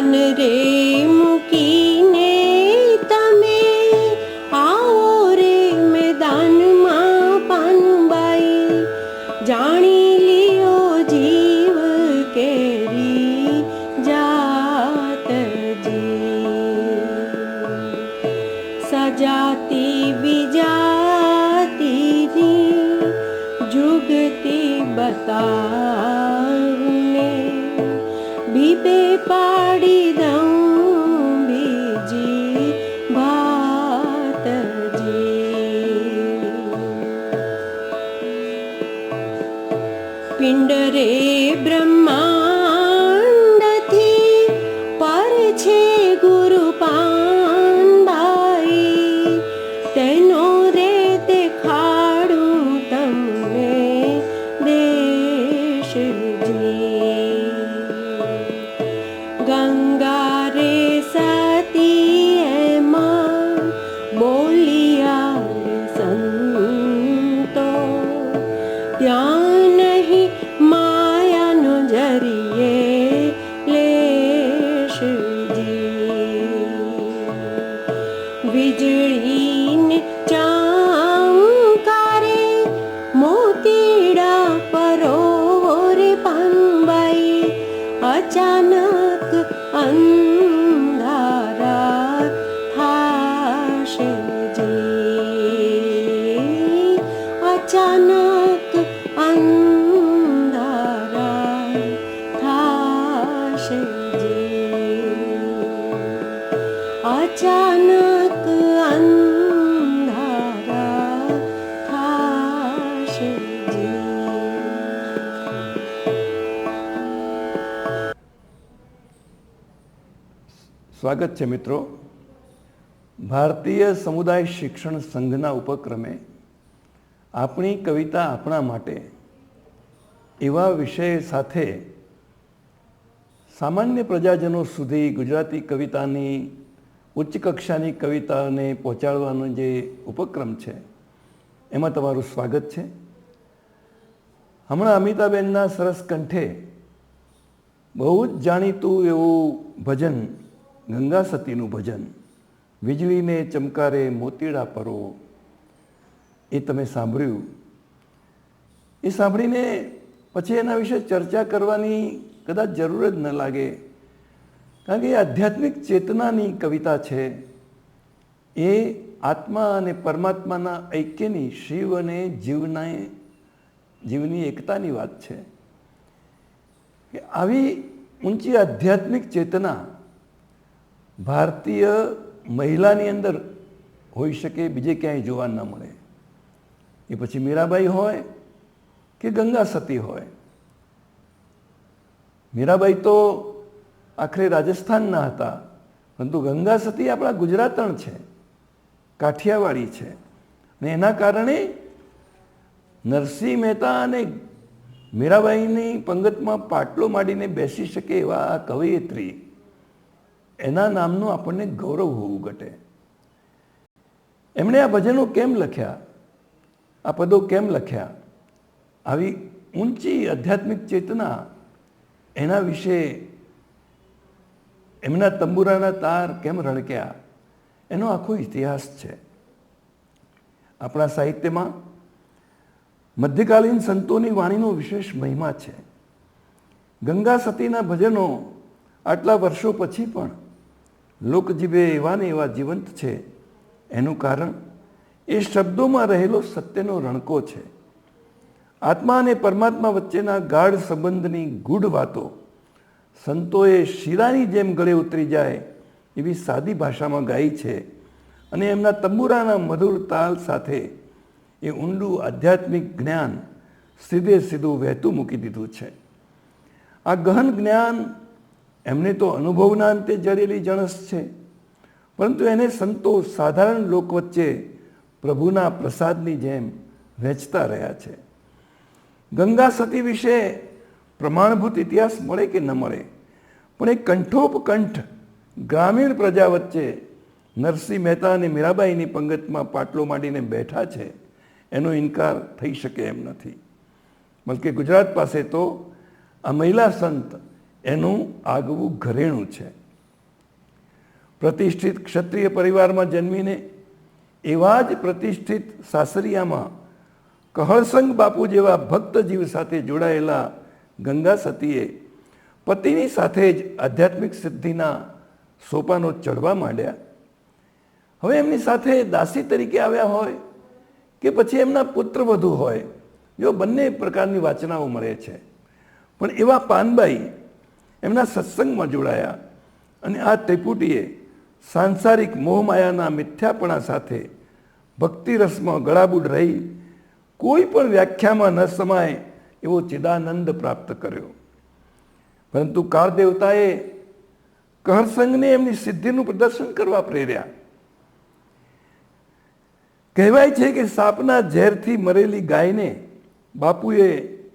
મન સ્વાગત છે મિત્રો. ભારતીય સમુદાય શિક્ષણ સંઘના ઉપક્રમે આપણી કવિતા આપણા માટે એવા વિષય સાથે સામાન્ય પ્રજાજનો સુધી ગુજરાતી કવિતાની ઉચ્ચ કક્ષાની કવિતાને પહોંચાડવાનો જે ઉપક્રમ છે, એમાં તમારું સ્વાગત છે. હમણાં અમિતાબેનના સરસ કંઠે બહુ જ જાણીતું એવું ભજન, ગંગા સતીનું ભજન, વીજળીને ચમકારે મોતીડા પરો, એ તમે સાંભળ્યું. એ સાંભળીને પછી એના વિશે ચર્ચા કરવાની કદાચ જરૂર જ ન લાગે. કારણ કે એ આધ્યાત્મિક ચેતનાની કવિતા છે. એ આત્મા અને પરમાત્માના ઐક્યની શિવ અને જીવના જીવની એકતાની વાત છે. કે આવી ઊંચી આધ્યાત્મિક ચેતના ભારતીય મહિલાની અંદર હોઈ શકે, બીજે ક્યાંય જોવા ન મળે. એ પછી મીરાબાઈ હોય કે ગંગા સતી હોય? મીરાબાઈ તો આખરે રાજસ્થાનના હતા. પરંતુ ગંગા સતી આપણા ગુજરાતણ છે, કાઠિયાવાડી છે. ને એના કારણે નરસિંહ મહેતા અને મીરાબાઈની પંગતમાં પાટલો માંડીને બેસી શકે એવા આ કવયિત્રી, એના નામનું આપણને ગૌરવ હોવું ઘટે. એમણે આ ભજનો કેમ લખ્યા? આ પદો કેમ લખ્યા? આવી ઊંચી આધ્યાત્મિક ચેતના એના વિશે એમના તંબુરાના તાર કેમ રણક્યા? એનો આખો ઇતિહાસ છે. આપણા સાહિત્યમાં મધ્યકાલીન સંતોની વાણીનો વિશેષ મહિમા છે. ગંગા સતીના ભજનો આટલા વર્ષો પછી પણ લોકજીભે એવા ને એવા જીવંત છે. એનું કારણ એ શબ્દોમાં રહેલો સત્યનો રણકો છે. આત્મા અને પરમાત્મા વચ્ચેના ગાઢ સંબંધની ગૂઢ વાતો સંતોએ શીરાની જેમ ગળે ઉતરી જાય એવી સાદી ભાષામાં ગાઈ છે અને એમના તંબુરાના મધુર તાલ સાથે એ ઊંડું આધ્યાત્મિક જ્ઞાન સીધે સીધું વહેતું મૂકી દીધું છે. આ ગહન જ્ઞાન એમને તો અનુભવના અંતે જડેલી જણસ છે. પરંતુ એને સંતો સાધારણ લોક વચ્ચે પ્રભુના પ્રસાદની જેમ વહેંચતા રહ્યા છે. ગંગા સતી વિશે પ્રમાણભૂત ઇતિહાસ મળે કે ન મળે? પણ એ કંઠોપકંઠ ગ્રામીણ પ્રજા વચ્ચે નરસિંહ મહેતા અને મીરાબાઈની પંગતમાં પાટલો માંડીને બેઠા છે, એનો ઇનકાર થઈ શકે એમ નથી. બલકે ગુજરાત પાસે તો આ મહિલા સંત એનું આગવું ઘરેણું છે. પ્રતિષ્ઠિત ક્ષત્રિય પરિવારમાં જન્મીને એવા જ પ્રતિષ્ઠિત સાસરિયામાં કહળસંગ બાપુ જેવા ભક્ત જીવ સાથે જોડાયેલા ગંગા સતીએ પતિની સાથે જ આધ્યાત્મિક સિદ્ધિના સોપાનો ચડવા માંડ્યા. હવે એમની સાથે દાસી તરીકે આવ્યા હોય કે પછી એમના પુત્ર વધુ હોય, જો બંને પ્રકારની વાચનાઓ મળે છે. પણ એવા પાનબાઈ એમના સત્સંગમાં જોડાયા અને આ ત્રિપુટીએ સાંસારિક મોહમાયાના મિથ્યાપણા સાથે ભક્તિરસમાં ગળાબૂડ રહી કોઈ પણ વ્યાખ્યામાં ન સમાય એવો ચિદાનંદ પ્રાપ્ત કર્યો. પરંતુ કાળ દેવતાએ કહરસંગને એમની સિદ્ધિનું પ્રદર્શન કરવા પ્રેર્યા. કહેવાય છે કે સાપના ઝેરથી મરેલી ગાયને બાપુએ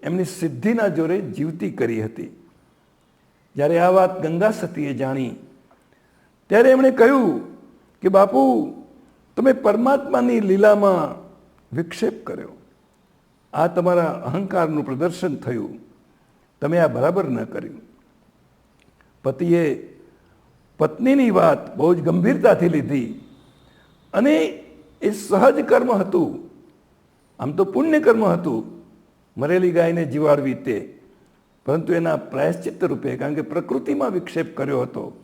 એમની સિદ્ધિના જોરે જીવતી કરી હતી. જ્યારે આ વાત ગંગા સતીએ જાણી, ત્યારે એમણે કહ્યું કે બાપુ, તમે પરમાત્માની લીલામાં વિક્ષેપ કર્યો. આ તમારા અહંકારનું પ્રદર્શન થયું. તમે આ બરાબર ન કર્યું. પતિએ પત્નીની વાત બહુ જ ગંભીરતાથી લીધી અને એ સહજ કર્મ હતું. આમ તો પુણ્ય કર્મ હતું. મરેલી ગાયને જીવાડવી તે. પરંતુ એના પ્રાયશ્ચિત્ત રૂપે, કારણ કે પ્રકૃતિમાં વિક્ષેપ કર્યો હતો,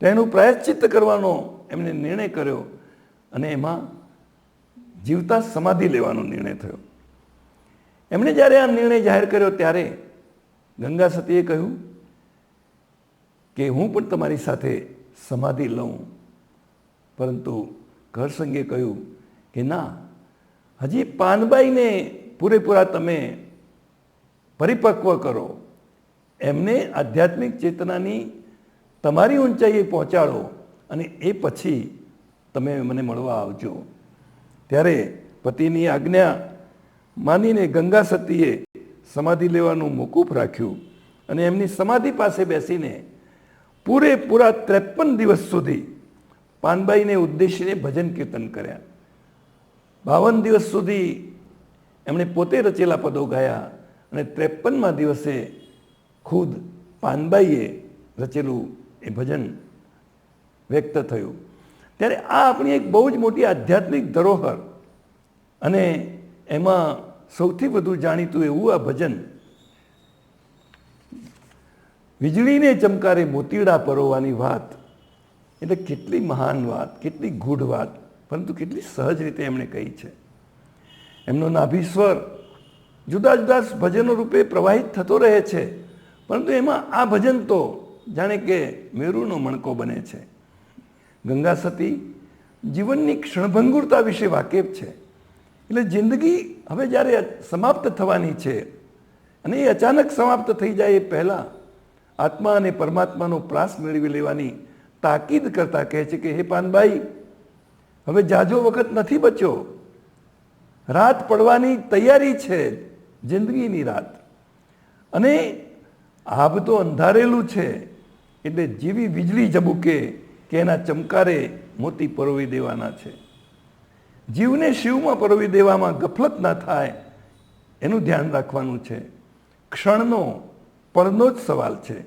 તો એનું પ્રાયશ્ચિત્ત કરવાનો એમને નિર્ણય કર્યો અને એમાં જીવતા સમાધિ લેવાનો નિર્ણય થયો. એમણે જ્યારે આ નિર્ણય જાહેર કર્યો ત્યારે ગંગા સતીએ કહ્યું કે હું પણ તમારી સાથે સમાધિ લઉં. પરંતુ ઘરસંગે કહ્યું કે ના, હજી પાનબાઈને પૂરેપૂરા તમે પરિપક્વ કરો. એમને આધ્યાત્મિક ચેતનાની તમારી ઊંચાઈએ પહોંચાડો અને એ પછી તમે મને મળવા આવજો. ત્યારે પતિની આજ્ઞા માનીને ગંગા સતીએ સમાધિ લેવાનું મોકૂફ રાખ્યું અને એમની સમાધિ પાસે બેસીને પૂરેપૂરા ત્રેપન દિવસ સુધી પાનબાઈને ઉદ્દેશીને ભજન કીર્તન કર્યા. બાવન દિવસ સુધી એમણે પોતે રચેલા પદો ગાયા અને ત્રેપનમાં દિવસે ખુદ પાનબાઈએ રચેલું એ ભજન વ્યક્ત થયું. ત્યારે આ આપણી એક બહુ જ મોટી આધ્યાત્મિક ધરોહર અને એમાં સૌથી વધુ જાણીતું એવું આ ભજન. વીજળીને ચમકારે મોતીડા પરોવાની વાત. એટલે કેટલી મહાન વાત, કેટલી ગૂઢ વાત, પરંતુ કેટલી સહજ રીતે એમણે કહી છે. એમનો નાભીશ્વર જુદા જુદા ભજનો રૂપે પ્રવાહિત થતો રહે છે, પરંતુ એમાં આ ભજન તો જાણે કે મેરુનો મણકો બને છે. ગંગા સતી જીવનની ક્ષણભંગુરતા વિશે વાકેફ છે. એટલે જિંદગી હવે જ્યારે સમાપ્ત થવાની છે અને એ અચાનક સમાપ્ત થઈ જાય એ પહેલાં આત્મા અને પરમાત્માનો પ્રાસ મેળવી લેવાની તાકીદ કરતા કહે છે કે, હે પાનબાઈ હવે જાજો વખત નથી બચ્યો. રાત પડવાની તૈયારી છે, જિંદગીની રાત. અને આભ તો અંધારેલું છે, એટલે જેવી વીજળી ઝબૂકે કે એના ચમકારે મોતી પરોવી દેવાના છે. જીવને શિવમાં પરોવી દેવામાં ગફલત ના થાય, એનું ધ્યાન રાખવાનું છે. ક્ષણનો પરનો જ સવાલ છે.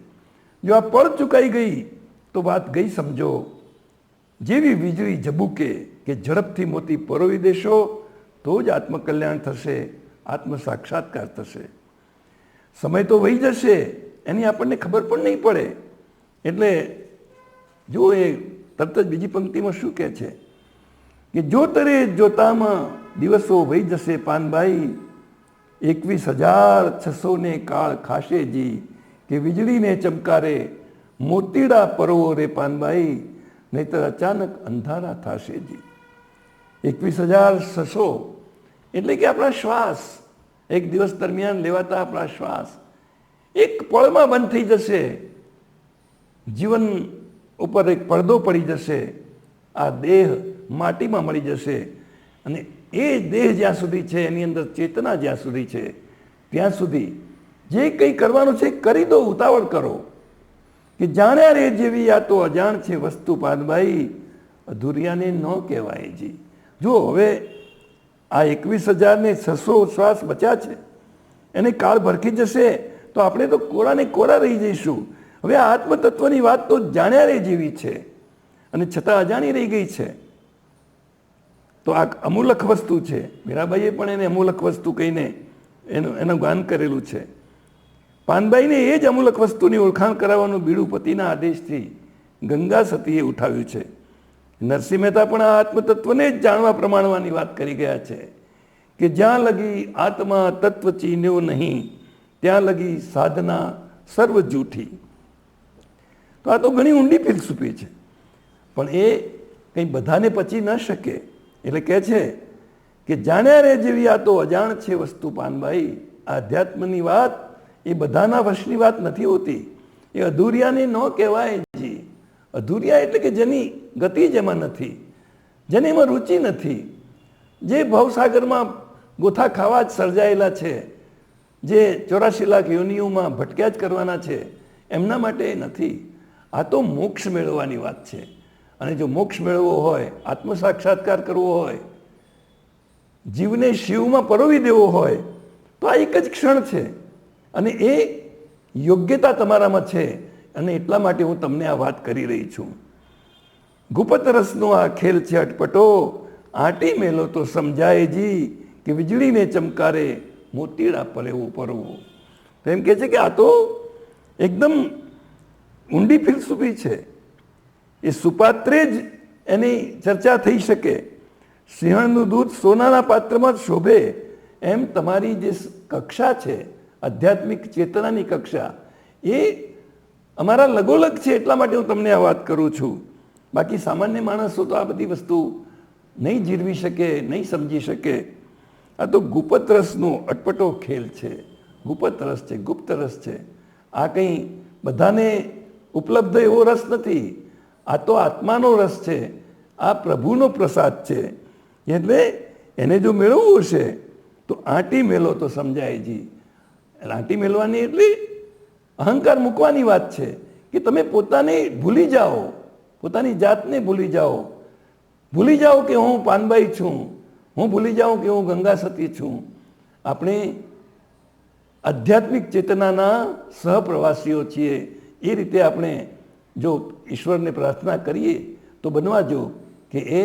જો આ પર ચૂકાઈ ગઈ, તો વાત ગઈ સમજો. જેવી વીજળી ઝબૂકે કે ઝડપથી મોતી પરોવી દેશો, તો જ આત્મકલ્યાણ થશે આત્મ સાક્ષાત્કાર થશે. સમય તો વહી જશે, એની આપણને ખબર પણ નહીં પડે. એટલે જો એ તરત જ બીજી પંક્તિમાં શું કહે છે? કે જોતરે જોતામાં દિવસો વહી જશે પાનભાઈ, એકવીસ હજાર છસો ને કાળ ખાશે જી. કે વીજળીને ચમકારે મોતીડા પરવો રે પાનભાઈ, નહીતર અચાનક અંધારા થશે જી. એકવીસ હજાર છસો એટલે કે આપણા શ્વાસ. એક દિવસ દરમિયાન લેવાતા આપણા શ્વાસ. એક પળમાં બંધ થઈ જશે. જીવન ઉપર એક પડદો પડી જશે. આ દેહ માટીમાં મળી જશે. અને એ દેહ જ્યાં સુધી છે, એની અંદર ચેતના જ્યાં સુધી છે, ત્યાં સુધી જે કંઈ કરવાનું છે, કરી દો, ઉતાવળ કરો. કે જાણ્યા રે જેવી આ તો અજાણ છે વસ્તુ, પાનભાઈ, અધુરિયાને ન કહેવાય જી. જો હવે આ એકવીસ હજારને છસો શ્વાસ બચ્યા છે. એને કાળ ભરખી જશે, તો આપણે તો કોરાને કોરા રહી જઈશું. હવે આ આત્મતત્વની વાત તો જાણ્યા રે જેવી છે. અને છતાં અજાણી રહી ગઈ છે. તો આ અમૂલક વસ્તુ છે. મીરાબાઈએ પણ એને અમૂલક વસ્તુ કહીને એનું એનું ગાન કરેલું છે. પાનબાઈને એ જ અમૂલક વસ્તુની ઓળખાણ કરાવવાનું બીડું પતિના આદેશથી ગંગા સતીએ ઉઠાવ્યું છે. નરસિંહ મહેતા પણ આ આત્મતત્વને જ જાણવા પ્રમાણવાની વાત કરી ગયા છે કે જ્યાં લગી આત્મા તત્વ ચીન્યો નહીં, ત્યાં લગી સાધના સર્વ જૂઠી. તો આ તો ઘણી ઊંડી ફિલસૂફી છે. પણ એ કંઈ બધાને પચી ન શકે. એટલે કહે છે કે જાણ્યા રે જેવી આ તો અજાણ છે વસ્તુ પાનભાઈ આધ્યાત્મની વાત એ બધાના વશની વાત નથી હોતી. એ અધૂરિયાને ન કહેવાય જી. અધૂરિયા એટલે કે જેની ગતિ જ એમાં નથી, જેને એમાં રુચિ નથી. જે ભવસાગરમાં ગોથા ખાવા જ સર્જાયેલા છે, જે ચોરાશી લાખ યોનિઓમાં ભટક્યા જ કરવાના છે, એમના માટે એ નથી. આ તો મોક્ષ મેળવવાની વાત છે. અને જો મોક્ષ મેળવવો હોય આત્મ સાક્ષાત્કાર કરવો હોય, જીવને શિવમાં પરોવી દેવો હોય, તો આ એક જ ક્ષણ છે. અને એ યોગ્યતા તમારામાં છે. અને એટલા માટે હું તમને આ વાત કરી રહી છું. ગુપત રસનો આ ખેલ છે અટપટો. આટી મેલો તો સમજાય જી કે વીજળીને ચમકારે મોતીડા પરેવું પરવું તો એમ કહે છે કે આ તો એકદમ ઊંડી ફિલસુફી છે. એ સુપાત્રે જ એની ચર્ચા થઈ શકે. સિંહણનું દૂધ સોનાના પાત્રમાં જ શોભે. એમ તમારી જે કક્ષા છે, આધ્યાત્મિક ચેતનાની કક્ષા, એ અમારા લગોલગ છે એટલા માટે હું તમને આ વાત કરું છું. બાકી સામાન્ય માણસો તો આ બધી વસ્તુ નહીં જીરવી શકે, નહીં સમજી શકે. આ તો ગુપ્ત રસનો અટપટો ખેલ છે. ગુપ્ત રસ છે, ગુપ્ત રસ છે. આ કંઈ બધાને ઉપલબ્ધ એવો રસ નથી. આ તો આત્માનો રસ છે. આ પ્રભુનો પ્રસાદ છે. એટલે એને જો મેળવવું હશે, તો આંટી મેલો તો સમજાય જી. આંટી મેળવાની એટલે અહંકાર મૂકવાની વાત છે કે તમે પોતાને ભૂલી જાઓ. પોતાની જાતને ભૂલી જાઓ. ભૂલી જાઓ કે હું પાનબાઈ છું. હું ભૂલી જાઉં કે હું ગંગા સતી છું. આપણે આધ્યાત્મિક ચેતનાના સહપ્રવાસીઓ છીએ. એ રીતે આપણે જો ઈશ્વરને પ્રાર્થના કરીએ, તો બનવા જો કે એ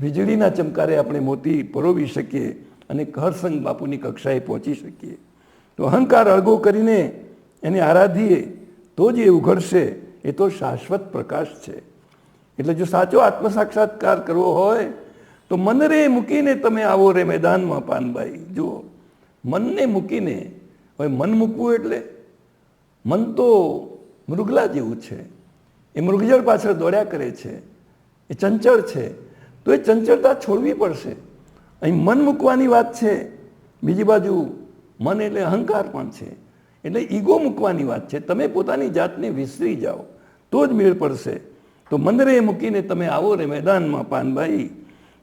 વીજળીના ચમકારે આપણે મોતી પરોવી શકીએ અને કહરસંગ બાપુની કક્ષાએ પહોંચી શકીએ. તો અહંકાર અળગો કરીને એને આરાધીએ, તો જ એ ઉઘડશે, એ તો શાશ્વત પ્રકાશ છે. એટલે જો સાચો આત્મસાક્ષાત્કાર કરવો હોય, તો મનરે મૂકીને તમે આવો રે મેદાનમાં પાનભાઈ જુઓ, મનને મૂકીને, હવે મન મૂકવું એટલે મન તો મૃગલા જેવું છે. એ મૃગજળ પાછળ દોડ્યા કરે છે. એ ચંચળ છે. તો એ ચંચળતા છોડવી પડશે. અહીં મન મૂકવાની વાત છે. બીજી બાજુ મન એટલે અહંકાર પણ છે. એટલે ઈગો મૂકવાની વાત છે. તમે પોતાની જાતને વિસરી જાઓ. તો જ મેળ પડશે. તો મંદરે મૂકીને તમે આવો રે મેદાનમાં, પાનભાઈ.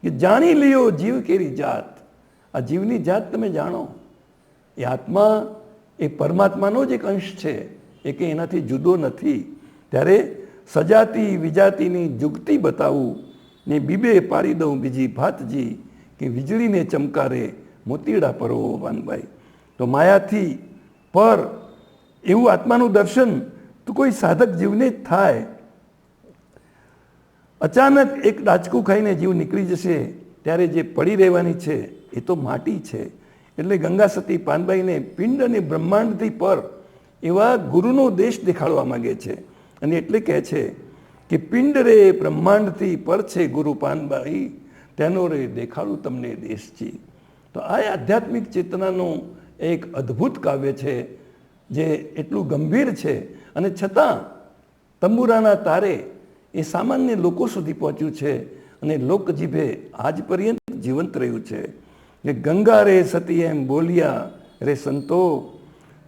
કે જાણી લ્યો જીવ કેરી જાત. આ જીવની જાત તમે જાણો. એ આત્મા એ પરમાત્માનો જ એક અંશ છે. એ કે એનાથી જુદો નથી. ત્યારે સજાતી વિજાતીની જુગતી બતાવું, ને બીબે પાડી દઉં બીજી ભાતજી કે વીજળીને ચમકારે મોતીડા પરો વાનભાઈ. તો માયાથી પર એવું આત્માનું દર્શન તો કોઈ સાધક જીવને જ થાય. અચાનક એક ડાચકું ખાઈને જીવ નીકળી જશે, ત્યારે જે પડી રહેવાની છે એ તો માટી છે. એટલે ગંગા સતી પાનબાઈને પિંડ અને બ્રહ્માંડથી પર એવા ગુરુનો દેશ દેખાડવા માંગે છે. અને એટલે કહે છે કે પિંડ રે બ્રહ્માંડથી પર છે ગુરુ પાનબાઈ તેનો રે દેખાડું તમને દેશજી. તો આ આધ્યાત્મિક ચેતનાનું એક અદ્ભુત કાવ્ય છે, જે એટલું ગંભીર છે. અને છતાં, તંબુરાના તારે એ સામાન્ય લોકો સુધી પહોંચ્યું છે અને લોકજીભે આજ પર્યંત જીવંત રહ્યું છે. કે ગંગા રે સતી એમ બોલ્યા, રે સંતો,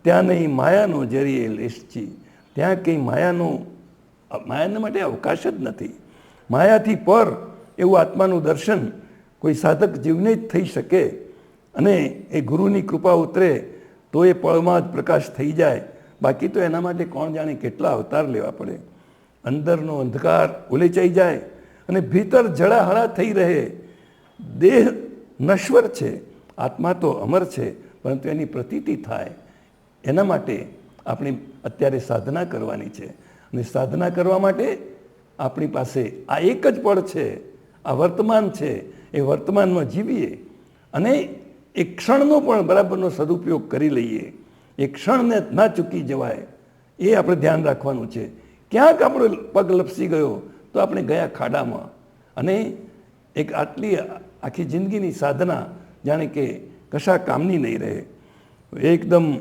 ત્યાં નહીં માયાનો જરીએ લેશજી. ત્યાં કંઈ માયાનું, માયાના માટે અવકાશ જ નથી. માયાથી પર એવું આત્માનું દર્શન કોઈ સાધક જીવને જ થઈ શકે અને એ ગુરુની કૃપા ઉતરે તો એ પળમાં જ પ્રકાશ થઈ જાય. બાકી તો એના માટે કોણ જાણે કેટલા અવતાર લેવા પડે. અંદરનો અંધકાર ઉલેચાઈ જાય અને ભીતર જળાહળા થઈ રહે. દેહ નશ્વર છે, આત્મા તો અમર છે, પરંતુ એની પ્રતીતિ થાય. એના માટે આપણે અત્યારે સાધના કરવાની છે. અને સાધના કરવા માટે આપણી પાસે આ એક જ પળ છે, આ વર્તમાન છે, એ વર્તમાનમાં જીવીએ અને એ ક્ષણનો પણ બરાબરનો સદુપયોગ કરી લઈએ. એ ક્ષણને ના ચૂકી જવાય, એ આપણે ધ્યાન રાખવાનું છે. ક્યાંક આપણો પગ લપસી ગયો તો આપણે ગયા ખાડામાં. અને એક આટલી આખી જિંદગીની સાધના જાણે કે કશા કામની નહીં રહે. એકદમ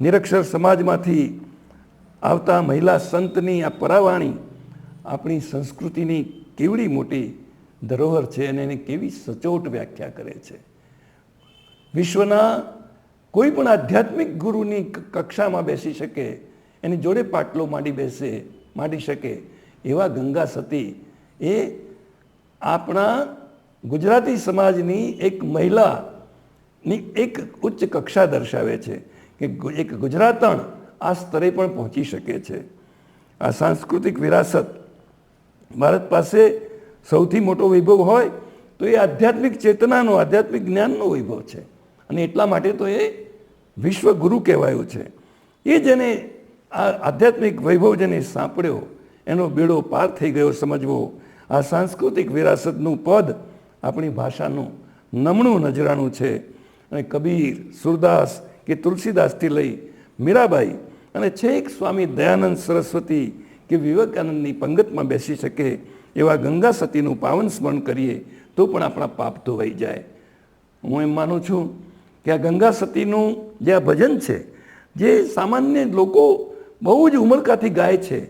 નિરક્ષર સમાજમાંથી આવતા મહિલા સંતની આ પરાવાણી આપણી સંસ્કૃતિની કેવડી મોટી ધરોહર છે અને એને કેવી સચોટ વ્યાખ્યા કરે છે. વિશ્વના કોઈ પણ આધ્યાત્મિક ગુરુની કક્ષામાં બેસી શકે, એની જોડે પાટલો માંડી બેસે, માંડી શકે, એવા ગંગા સતી એ આપણા ગુજરાતી સમાજની એક મહિલાની એક ઉચ્ચ કક્ષા દર્શાવે છે કે એક ગુજરાતણ આ સ્તરે પણ પહોંચી શકે છે. આ સાંસ્કૃતિક વિરાસત ભારત પાસે સૌથી મોટો વૈભવ હોય તો એ આધ્યાત્મિક ચેતનાનો, આધ્યાત્મિક જ્ઞાનનો વૈભવ છે. અને એટલા માટે તો એ વિશ્વગુરુ કહેવાયું છે. એ જેને આ આધ્યાત્મિક વૈભવ જેને સાંપડ્યો, એનો બેડો પાર થઈ ગયો સમજવો. આ સાંસ્કૃતિક વિરાસતનું પદ આપણી ભાષાનું નમણું નજરાણું છે. અને કબીર, સુરદાસ કે તુલસીદાસથી લઈ મીરાબાઈ અને છેક સ્વામી દયાનંદ સરસ્વતી કે વિવેકાનંદની પંગતમાં બેસી શકે એવા ગંગા સતીનું પાવન સ્મરણ કરીએ તો પણ આપણા પાપ ધોવાઈ જાય. હું એમ માનું છું કે આ ગંગા સતીનું જે આ ભજન છે, જે સામાન્ય લોકો બહુ જ ઉમળકાથી ગાય છે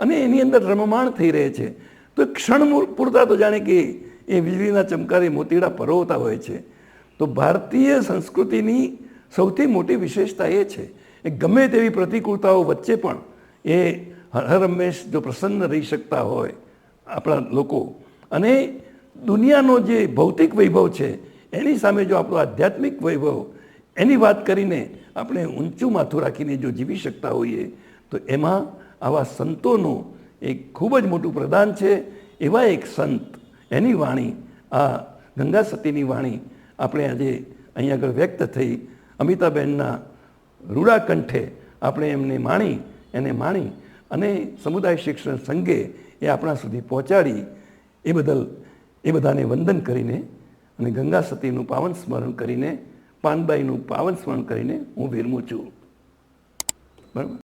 અને એની અંદર રમમાણ થઈ રહે છે, તો ક્ષણ પૂરતા તો જાણે કે એ વીજળીના ચમકારે મોતીડા પરોવતા હોય છે. તો ભારતીય સંસ્કૃતિની સૌથી મોટી વિશેષતા એ છે એ ગમે તેવી પ્રતિકૂળતાઓ વચ્ચે પણ એ હર હંમેશ જો પ્રસન્ન રહી શકતા હોય આપણા લોકો. અને દુનિયાનો જે ભૌતિક વૈભવ છે, એની સામે જો આપણો આધ્યાત્મિક વૈભવ, એની વાત કરીને આપણે ઊંચું માથું રાખીને જો જીવી શકતા હોઈએ, તો એમાં આવા સંતોનું એક ખૂબ જ મોટું પ્રદાન છે. એવા એક સંત, એની વાણી, આ ગંગા સતીની વાણી આપણે આજે અહીં આગળ વ્યક્ત થઈ. અમિતાબેનના રૂડા કંઠે આપણે એમને માણી, એને માણી અને સમુદાય શિક્ષણ સંઘે એ આપણા સુધી પહોંચાડી એ બદલ એ બધાને વંદન કરીને અને ગંગા સતીનું પાવન સ્મરણ કરીને, પાનબાઈનું પાવન સ્મરણ કરીને હું વિરમું છું. બરાબર?